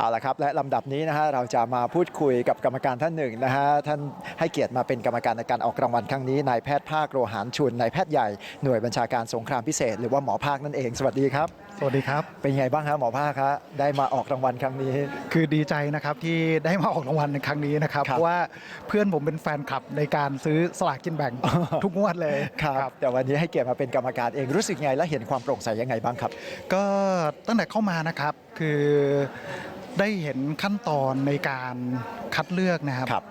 เอาละครับ และลำดับนี้นะฮะเราจะมาพูดคุยกับกรรมการท่านหนึ่งนะฮะท่านให้เกียรติมาเป็นกรรมการในการออกรางวัลครั้งนี้นายแพทย์ภาคโรหารชุนนายแพทย์ใหญ่หน่วยบัญชาการสงครามพิเศษ หรือว่าหมอภาคนั่นเอง สวัสดีครับ สวัสดีครับ เป็นไงบ้างครับหมอภาคครับได้มาออกรางวัลครั้งนี้ คือดีใจนะครับที่ได้มาออกรางวัลในครั้งนี้นะครับครับเพราะว่าเพื่อนผมเป็นแฟนคลับในการซื้อสลากกินแบ่งทุกงวดเลยครับแต่วันนี้ให้เกียรติมาเป็นกรรมการเองรู้สึกไงและเห็นความโปร่งใสยังไงบ้างครับ ก็ตั้งแต่เข้ามานะครับ คือได้เห็นขั้นตอนในการคัดเลือกนะครับครับ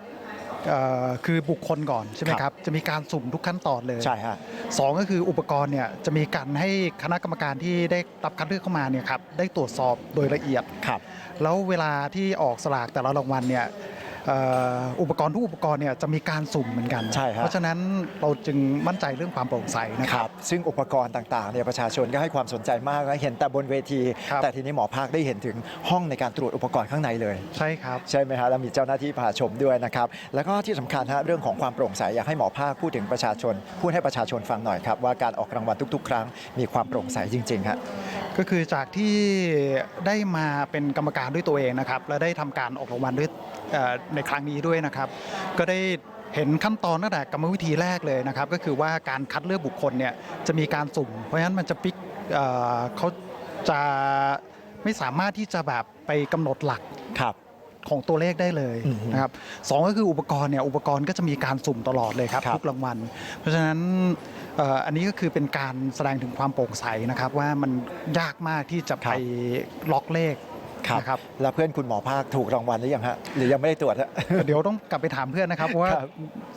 เอ่อคือบุคคลก่อนใช่ไหมครับครับ จะมีการสุ่มทุกขั้นตอนเลยใช่ฮะสองก็คืออุปกรณ์เนี่ยจะมีการให้คณะกรรมการที่ได้รับคัดเลือกเข้ามาเนี่ยครับได้ตรวจสอบโดยละเอียดครับ แล้วเวลาที่ออกสลากแต่ละรางวัลเนี่ยเอ่ออุปกรณ์ทุกอุปกรณ์เนี่ยจะมีการสุ่มเหมือนกัน ใช่ครับ เพราะฉะนั้นเราจึงมั่นใจเรื่องความโปร่งใสนะคครัรับ บ ซึ่งอุปกรณ์ต่างๆเนี่ยประชาชนก็ให้ความสนใจมากนะเห็นแต่บนเวที ครับ แต่ทีนี้หมอภาคได้เห็นถึงห้องในการตรวจอุปกรณ์ข้างในเลย ใช่ครับ ใช่ไหมฮะแล้วมีเจ้าหน้าที่พาชมด้วยนะครับ แล้วก็ที่สำคัญฮะเรื่องของความโปร่งใสอยากให้หมอภาคพูดถึงประชาชน พูดให้ประชาชนฟังหน่อยครับ ว่าการออกรางวัลทุก ๆ ครั้งมีความโปร่งใสจริงๆฮะ ก็คือจากที่ได้มาเป็นกรรมการด้วยตัวเองนะครับ และได้ทำการออกรางวัลด้วยเอ่อในครั้งนี้ด้วยนะครับ ก็ได้เห็นขั้นตอนตั้งแต่กรรมวิธีแรกเลยนะครับ ก็คือว่าการคัดเลือกบุคคลเนี่ยจะมีการสุ่ม เพราะฉะนั้นมันจะปิกเอ่อเขาจะไม่สามารถที่จะแบบไปกำหนดหลักครับของตัวเลขได้เลยอือฮึนะครับสองก็คืออุปกรณ์เนี่ยอุปกรณ์ก็จะมีการสุ่มตลอดเลยครับครับทุกรางวัล เพราะฉะนั้นเอ่ออันนี้ก็คือเป็นการแสดงถึงความโปร่งใสนะครับ ว่ามันยากมากที่จะไปล็อกเลขครับ นะครับ แล้วเพื่อนคุณหมอภาคถูกรางวัลหรือยังฮะหรือยังไม่ได้ตรวจฮะ เดี๋ยวต้องกลับไปถามเพื่อนนะครับเพราะว่าครับ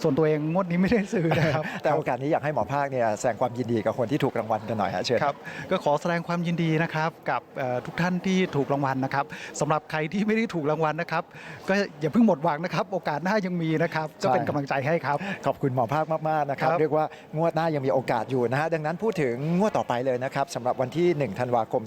ส่วนตัวเองงวดนี้ไม่ได้ซื้อนะครับ แต่โอกาสนี้อยากให้หมอภาคเนี่ยแสดงความยินดีกับคนที่ถูกรางวัลกันหน่อยฮะเชิญ ครับก็ขอแสดงความยินดีนะครับกับเอ่อทุกท่านที่ถูกรางวัลนะครับสำหรับใครที่ไม่ได้ถูกรางวัลนะครับ ก็อย่าเพิ่งหมดหวังนะครับ โอกาสหน้ายังมีนะครับ ก็เป็นกำลังใจให้ครับ ขอบคุณหมอภาคมาก ๆ นะครับ ครับ เรียกว่างวดหน้ายังมีโอกาสอยู่นะฮะ ดังนั้นพูดถึงงวดต่อไปเลยนะครับสำหรับวันที่ 1 ธันวาคม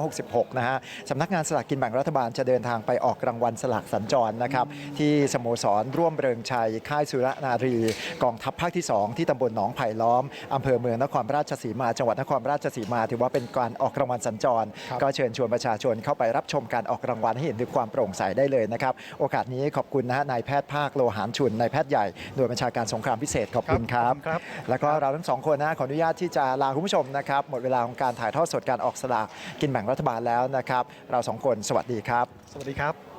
2566 นะฮะสำนักงานสลากกินแบ่งรัฐบาลจะเดินทางไปออกรางวัลสลากสัญจรนะครับที่สโมสรร่วมเริงชัย ค่ายสุรนารี กองทัพภาคที่ 2 ที่ตำบลหนองไผ่ล้อมอำเภอเมืองนครราชสีมาจังหวัดนครราชสีมา ถือว่าเป็นการออกรางวัลสัญจรครับก็เชิญชวนประชาชนเข้าไปรับชมการออกรางวัลให้เห็นถึงความโปร่งใสได้เลยนะครับโอกาสนี้ขอบคุณนะฮะนายแพทย์ภาคโลหารชุนนายแพทย์ใหญ่หน่วยบัญชาการสงครามพิเศษขอบคุณครับครับแล้วก็เราทั้งสองคนนะขออนุญาตที่จะลาคุณผู้ชมนะครับหมดเวลาของการถ่ายทอดสดการออกสลากกินแบ่งรัฐบาลแล้วนะครับเราสองคนสวัสดีครับ สวัสดีครับ